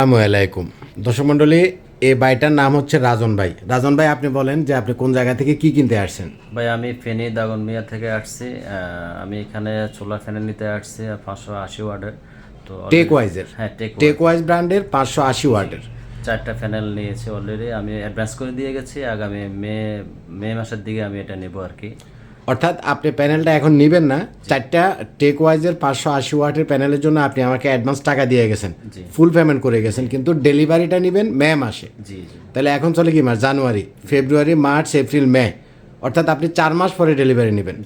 আসসালামু আলাইকুম। দর্শক মণ্ডলী এই বাড়িটার নাম হচ্ছে রাজন ভাই। রাজন ভাই আপনি বলেন যে আপনি কোন জায়গা থেকে কি কিনতে আসছেন? ভাই আমি ফেনী দাগনমিয়া থেকে আসছি। আমি এখানে সোলার প্যানেল নিতে আসছি পাঁচশো আশি ওয়ার্ডের। তো টেক ওয়াইজের হ্যাঁ টেক টেক ওয়াইজ ব্র্যান্ডের পাঁচশো আশি ওয়াটের চারটা প্যানেল নিয়েছি অলরেডি আমি অ্যাডভান্স করে দিয়ে গেছি। আগামী মে মে মাসের দিকে আমি এটা নেব আর কি। অর্থাৎ আপনি প্যানেলটা এখন নেবেন না চারটা টেক ওয়াইজের পাঁচশো আশি ওয়াটের প্যানেলের জন্য আপনি আমাকে অ্যাডভান্স টাকা দিয়ে গেছেন। ফুল পেমেন্ট করে গেছেন কিন্তু ডেলিভারিটা নেবেন মে মাসে। তাহলে এখন চলে কি মাস? জানুয়ারি ফেব্রুয়ারি মার্চ এপ্রিল মে। অর্থাৎ আপনি চার মাস পরে ডেলিভারি নেবেন।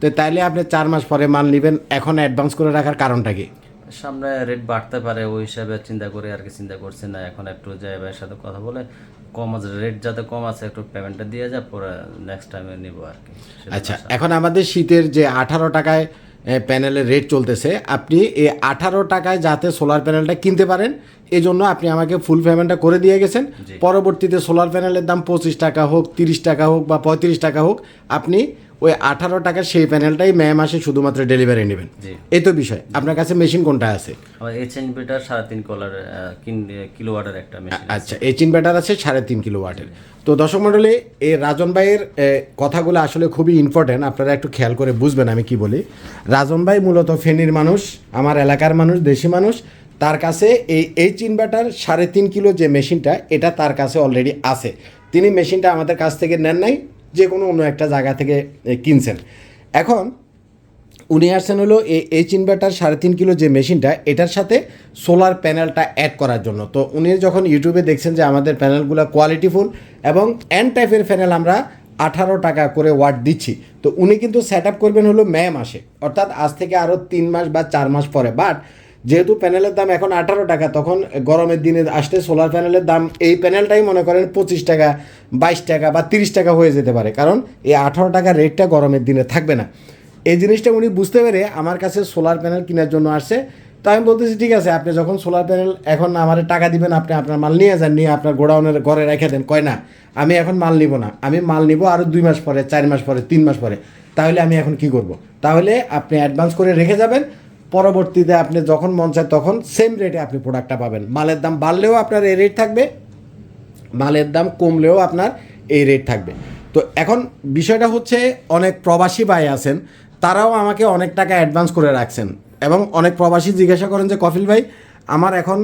তো তাইলে আপনি চার মাস পরে মাল নেবেন এখন অ্যাডভান্স করে রাখার কারণটা কি? সামনে রেট বাড়তে পারে ওই হিসাবে চিন্তা করে আর কি চিন্তা করছি না এখন একটু ভাইয়ের সাথে কথা বলে কম আছে রেট যাতে কম আছে একটু পেমেন্টটা দিয়ে যা পরে নেক্সট টাইমে নিব আর কি। আচ্ছা এখন আমাদের শীতের যে আঠারো টাকায় প্যানেলের রেট চলতেছে আপনি এই আঠারো টাকায় যাতে সোলার প্যানেলটা কিনতে পারেন এই জন্য আপনি আমাকে ফুল পেমেন্টটা করে দিয়ে গেছেন। পরবর্তীতে সোলার প্যানেলের দাম পঁচিশ টাকা হোক তিরিশ টাকা হোক বা পঁয়ত্রিশ টাকা হোক আপনি ওই আঠারো টাকার সেই প্যানেলটাই মে মাসে শুধুমাত্র ডেলিভারি নেবেন। এই তো বিষয়। আপনার কাছে মেশিন কোনটা আছে? এইচ সাড়ে তিন কলার একটা মেশিন আচ্ছা এইচিন ব্যাটার আছে সাড়ে তিন কিলো ওয়াটের তো দর্শক মণ্ডলী এই রাজন ভাইয়ের কথাগুলো আসলে খুবই ইম্পর্টেন্ট আপনারা একটু খেয়াল করে বুঝবেন আমি কি বলি। রাজন ভাই মূলত ফেনীর মানুষ আমার এলাকার মানুষ দেশি মানুষ। তার কাছে এই এইচ ইনভার্টার সাড়ে তিন কিলো যে মেশিনটা, এটা তার কাছে অলরেডি আছে। তিনি মেশিনটা আমাদের কাছ থেকে নেন নাই, যে কোনো অন্য একটা জায়গা থেকে কিনছেন। এখন উনি আসছেন হলো এই এইচ ইনভার্টার সাড়ে তিন কিলো যে মেশিনটা, এটার সাথে সোলার প্যানেলটা অ্যাড করার জন্য। তো উনি যখন ইউটিউবে দেখছেন যে আমাদের প্যানেলগুলো কোয়ালিটিফুল এবং এন টাইপের প্যানেল আমরা আঠারো টাকা করে ওয়াট দিচ্ছি, তো উনি কিন্তু সেট আপ করবেন হলো মে মাসে। অর্থাৎ আজ থেকে আরও তিন মাস বা চার মাস পরে। বাট যেহেতু প্যানেলের দাম এখন আঠারো টাকা, তখন গরমের দিনে আসতে সোলার প্যানেলের দাম এই প্যানেলটাই মনে করেন পঁচিশ টাকা, বাইশ টাকা বা তিরিশ টাকা হয়ে যেতে পারে। কারণ এই আঠারো টাকা রেটটা গরমের দিনে থাকবে না। এই জিনিসটা উনি বুঝতে পেরে আমার কাছে সোলার প্যানেল কেনার জন্য আসছে। তো আমি বলতেছি, ঠিক আছে, আপনি যখন সোলার প্যানেল এখন আমার টাকা দিবেন, আপনি আপনার মাল নিয়ে যান, নিয়ে আপনার গোডাউনের ঘরে রেখে দেন। কয়, না, আমি এখন মাল নিব না। আমি মাল নিব আরও দুই মাস পরে, চার মাস পরে, তিন মাস পরে। তাহলে আমি এখন কি করব? তাহলে আপনি অ্যাডভান্স করে রেখে যাবেন। পরবর্তীতে আপনি যখন মন চায় তখন সেম রেটে আপনি প্রোডাক্টটা পাবেন। মালের দাম বাড়লেও আপনার এই রেট থাকবে, মালের দাম কমলেও আপনার এই রেট থাকবে। তো এখন বিষয়টা হচ্ছে, অনেক প্রবাসী ভাই আছেন, তারাও আমাকে অনেক টাকা অ্যাডভান্স করে রাখছেন এবং অনেক প্রবাসী জিজ্ঞাসা করেন যে, কফিল ভাই, আমার এখন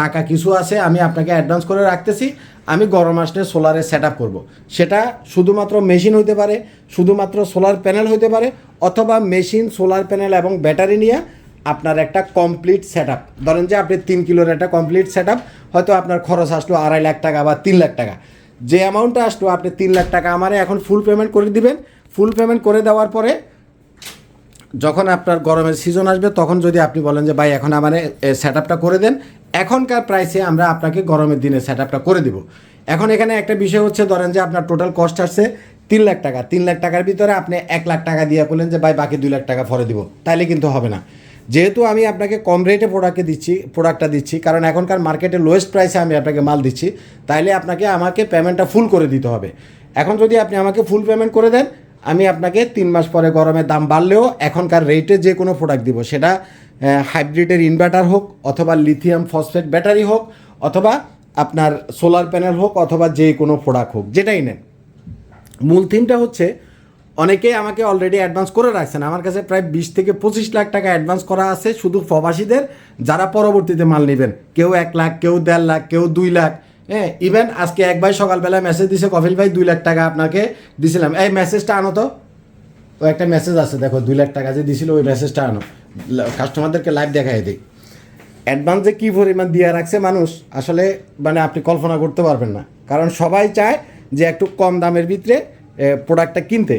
টাকা কিছু আছে, আমি আপনাকে অ্যাডভান্স করে রাখতেছি, আমি গরম আসলে সোলারে সেট আপ করব। সেটা শুধুমাত্র মেশিন হইতে পারে, শুধুমাত্র সোলার প্যানেল হইতে পারে, অথবা মেশিন সোলার প্যানেল এবং ব্যাটারি নিয়ে আপনার একটা কমপ্লিট সেট আপ ধরেন যে আপনি তিন কিলোর একটা কমপ্লিট সেট আপ হয়তো আপনার খরচ আসলো আড়াই লাখ টাকা বা তিন লাখ টাকা। যে অ্যামাউন্টটা আসলো, আপনি তিন লাখ টাকা আমারে এখন ফুল পেমেন্ট করে দিবেন। ফুল পেমেন্ট করে দেওয়ার পরে যখন আপনার গরমের সিজন আসবে, তখন যদি আপনি বলেন যে, ভাই, এখন আমার সেট আপটা করে দেন। এখনকার প্রাইসে আমরা আপনাকে গরমের দিনে সেট আপটা করে দিব। এখন এখানে একটা বিষয় হচ্ছে, ধরেন যে আপনার টোটাল কস্ট আসছে তিন লাখ টাকা। তিন লাখ টাকার ভিতরে আপনি এক লাখ টাকা দিয়ে বললেন যে, ভাই, বাকি দুই লাখ টাকা পরে দিব। তাইলে কিন্তু হবে না। যেহেতু আমি আপনাকে কম রেটে প্রোডাক্টে দিচ্ছি প্রোডাক্টটা দিচ্ছি, কারণ এখনকার মার্কেটে লোয়েস্ট প্রাইসে আমি আপনাকে মাল দিচ্ছি, তাইলে আপনাকে আমাকে পেমেন্টটা ফুল করে দিতে হবে। এখন যদি আপনি আমাকে ফুল পেমেন্ট করে দেন, আমি আপনাকে তিন মাস পরে গরমের দাম বাড়লেও এখনকার রেটে যে কোনো প্রোডাক্ট দিব, সেটা হাইব্রিডের ইনভার্টার হোক, অথবা লিথিয়াম ফসফেট ব্যাটারি হোক, অথবা আপনার সোলার প্যানেল হোক, অথবা যে কোনো প্রোডাক্ট হোক, যেটাই নেন। মূল থিমটা হচ্ছে অনেকেই আমাকে অলরেডি অ্যাডভান্স করে রাখছেন। আমার কাছে প্রায় বিশ থেকে পঁচিশ লাখ টাকা অ্যাডভান্স করা আছে শুধু প্রবাসীদের, যারা পরবর্তীতে মাল নেবেন। কেউ এক লাখ, কেউ দেড় লাখ, কেউ দুই লাখ। হ্যাঁ ইভেন আজকে এক ভাই সকালবেলা মেসেজ দিছে কফিল ভাই, দুই লাখ টাকা আপনাকে দিছিলাম। এই মেসেজটা আনো তো। ও একটা মেসেজ আছে, দেখো, দুই লাখ টাকা যে দিছিল, ওই মেসেজটা আনো। কাস্টমারদেরকে লাইভ দেখাই দিই। অ্যাডভান্স যে কী পরিমাণ দিয়ে রাখছে মানুষ, আসলে মানে আপনি কল্পনা করতে পারবেন না। কারণ সবাই চায় যে একটু কম দামের ভিতরে প্রোডাক্টটা কিনতে।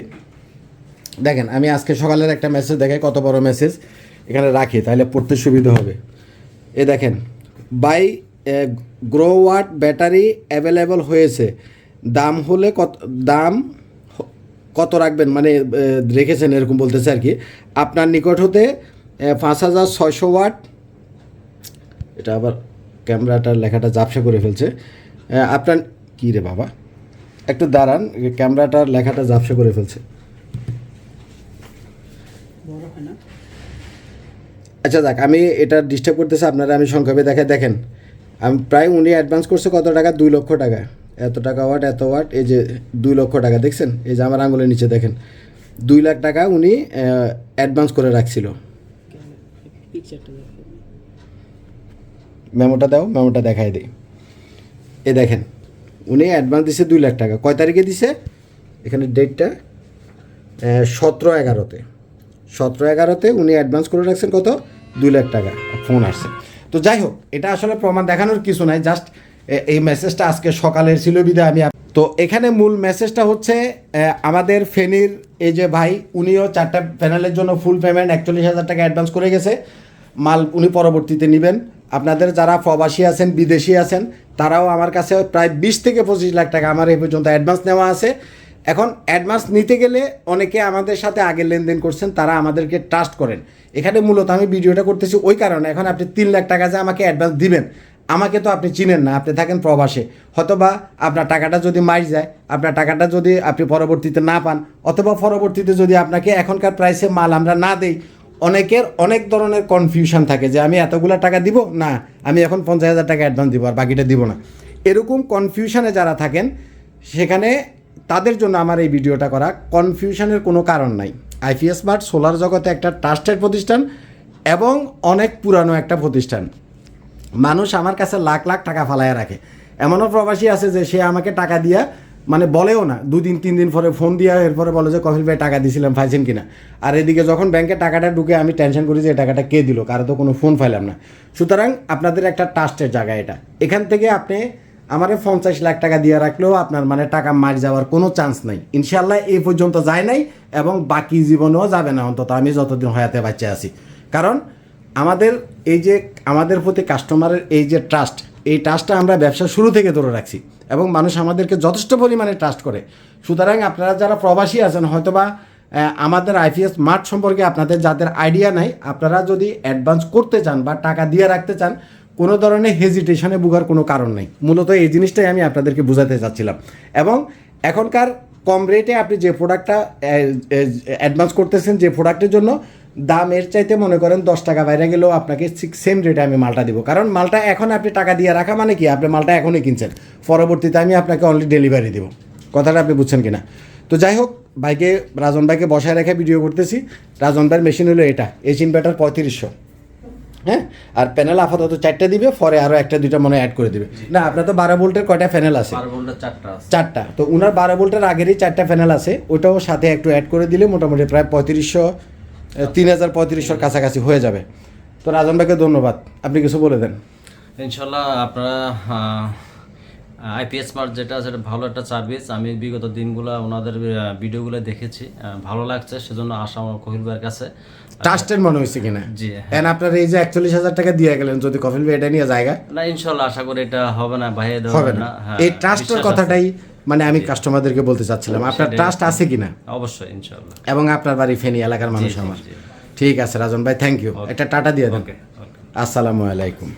দেখেন, আমি আজকে সকালের একটা মেসেজ দেখাই, কত বড় মেসেজ এখানে রাখি, তাহলে পড়তে সুবিধা হবে। এ দেখেন, by grow watt battery available হয়েছে। দাম হলে কত, দাম কত রাখবেন? মানে রেখেছেন, এরকম বলতেছে আর কি। আপনার নিকট হতে পাঁচ হাজার ছয়শো ওয়াট, এটা আবার ক্যামেরাটার লেখাটা জাপসা করে ফেলছে। আপনার, কী রে বাবা? একটু দাঁড়ান, ক্যামেরাটার লেখাটা জাপসা করে ফেলছে। আচ্ছা যাক আমি এটা ডিস্টার্ব করতেছে, আপনারা আমি সংক্ষেপে দেখে, দেখেন। আমি প্রায় উনি অ্যাডভান্স করছে কত টাকা? দুই লক্ষ টাকা। এত টাকা ওয়াট এত ওয়াট এই যে দুই লক্ষ টাকা, দেখছেন? এই যে আমার আঙুলের নিচে, দেখেন। দুই লাখ টাকা উনি অ্যাডভান্স করে রাখছিল। মেমোটা দাও, মেমোটা দেখাই দিই। এ দেখেন, উনি অ্যাডভান্স দিছে দুই লাখ টাকা। কয় তারিখে দিছে? এখানে ডেটটা সতেরো এগারোতে। সতেরো এগারোতে উনি অ্যাডভান্স করে রাখছেন কত? দুই লাখ টাকা ফোন আসছে। তো যাই হোক, এটা আসলে প্রমাণ দেখানোর কিছু নাই, জাস্ট এই মেসেজটা আজকে সকালের ছিল বিদায়, আমি তো এখানে মূল মেসেজটা হচ্ছে আমাদের ফেনীর এই যে ভাই, উনিও চারটা প্যানেলের জন্য ফুল পেমেন্ট একচল্লিশ হাজার টাকা অ্যাডভান্স করে গেছে। মাল উনি পরবর্তীতে নেবেন। আপনাদের যারা প্রবাসী আছেন, বিদেশি আছেন, তারাও আমার কাছে প্রায় বিশ থেকে পঁচিশ লাখ টাকা আমার এই পর্যন্ত অ্যাডভান্স নেওয়া আছে। এখন অ্যাডভান্স নিতে গেলে অনেকে আমাদের সাথে আগে লেনদেন করছেন, তারা আমাদেরকে ট্রাস্ট করেন। এখানে মূলত আমি ভিডিওটা করতেছি ওই কারণে, এখন আপনি তিন লাখ টাকা যে আমাকে অ্যাডভান্স দিবেন, আমাকে তো আপনি চিনেন না, আপনি থাকেন প্রবাসে। হয়তোবা আপনার টাকাটা যদি মার যায়, আপনার টাকাটা যদি আপনি পরবর্তীতে না পান, অথবা পরবর্তীতে যদি আপনাকে এখনকার প্রাইসে মাল আমরা না দেই, অনেকের অনেক ধরনের কনফিউশন থাকে যে আমি এতগুলো টাকা দিব? না, আমি এখন পঞ্চাশ হাজার টাকা অ্যাডভান্স দিব আর বাকিটা দিব না। এরকম কনফিউশনে যারা থাকেন, সেখানে তাদের জন্য আমার এই ভিডিওটা করা কনফিউশনের কোনো কারণ নাই। আইপিএস মার্ট সোলার জগতে একটা ট্রাস্টেড প্রতিষ্ঠান এবং অনেক পুরানো একটা প্রতিষ্ঠান। মানুষ আমার কাছে লাখ লাখ টাকা ফালায় রাখে। এমনও প্রবাসী আছে যে সে আমাকে টাকা দিয়া মানে বলেও না, দুদিন তিন দিন পরে ফোন দিয়া, এরপরে বলে যে কফিল ভাই, টাকা দিছিলাম, পাইছেন কিনা? আর এদিকে যখন ব্যাংকে টাকাটা ঢুকে, আমি টেনশন করি যে এই টাকাটা কে দিল? কারও তো কোনো ফোন ফাইলাম না। সুতরাং আপনাদের একটা ট্রাস্টের জায়গা এটা। এখান থেকে আপনি আমারে পঞ্চাশ লাখ টাকা দিয়ে রাখলেও আপনার মানে টাকা মার যাওয়ার কোনো চান্স নাই। ইনশাল্লাহ এই পর্যন্ত যায় নাই এবং বাকি জীবনেও যাবে না অন্তত, আমি যতদিন হয়াতে বাচ্চা আছি। কারণ আমাদের এই যে, আমাদের প্রতি কাস্টমারের এই যে ট্রাস্ট এই ট্রাস্টটা আমরা ব্যবসা শুরু থেকে ধরে রাখছি এবং মানুষ আমাদেরকে যথেষ্ট পরিমাণে ট্রাস্ট করে। সুতরাং আপনারা যারা প্রবাসী আছেন, হয়তোবা আমাদের আইপিএস মাঠ সম্পর্কে আপনাদের যাদের আইডিয়া নাই, আপনারা যদি অ্যাডভান্স করতে চান বা টাকা দিয়ে রাখতে চান কোনো ধরনের হেজিটেশনে ভোগার কোনো কারণ নেই। মূলত এই জিনিসটাই আমি আপনাদেরকে বোঝাতে চাচ্ছিলাম। এবং এখনকার কম রেটে আপনি যে প্রোডাক্টটা অ্যাডভান্স করতেছেন যে প্রোডাক্টের জন্য, দাম এর চাইতে মনে করেন দশ টাকা বাইরে গেলেও আপনাকে সেম রেটে আমি মালটা দিব। কারণ মালটা এখন আপনি টাকা দিয়ে রাখা মানে কি? আপনি মালটা এখনই কিনছেন। পরবর্তীতে আমি আপনাকে অনলি ডেলিভারি দেবো। কথাটা আপনি বুঝছেন কিনা? তো যাই হোক বাইকে রাজন ভাইকে বসায় রেখে ভিডিও করতেছি। রাজন ভাইয়ের মেশিন হলো এটা। এইচ ইনভার্টার পঁয়ত্রিশশো। হ্যাঁ? আর প্যানেল আপাতত চারটা দিবে পরে আরও একটা দুইটা মনে অ্যাড করে দিবে। না আপনার তো বারো ভোল্টের কয়টা প্যানেল আছে? চারটা তো উনার বারো ভোল্টের আগেরই চারটা প্যানেল আছে ওটাও সাথে একটু অ্যাড করে দিলে মোটামুটি প্রায় পঁয়ত্রিশশো তিন হাজার পঁয়ত্রিশশোর কাছাকাছি হয়ে যাবে। তো রাজন ভাইকে ধন্যবাদ। আপনি কিছু বলে দেন। ইনশাল্লাহ আপনারা আইপিএস মার্ট যেটা সেটা ভালো একটা সার্ভিস আমি বিগত দিনগুলো ওনাদের ভিডিওগুলো দেখেছি। ভালো লাগছে সেজন্য আসা আমার কহিল ভাইয়ের কাছে। ট্রাস্টের মনে হয়েছে কিনা? জি এন্ড আপনার এই যে একচল্লিশ হাজার টাকা দিয়ে গেলেন যদি কফিল ভাই এটা নিয়ে জায়গা? না ইনশাল্লাহ আশা করি এটা হবে না ভাইয়ে দেওয়া হবে না। হ্যাঁ, এই ট্রাস্টের কথাটাই মানে আমি কাস্টমারদেরকে বলতে চাচ্ছিলাম। আপনার ট্রাস্ট আছে কিনা? অবশ্যই ইনশাল্লাহ। এবং আপনার বাড়ি ফেনী এলাকার মানুষ আমার। ঠিক আছে রাজন ভাই থ্যাংক ইউ একটা টাটা দিয়ে দেন। আসসালামু আলাইকুম।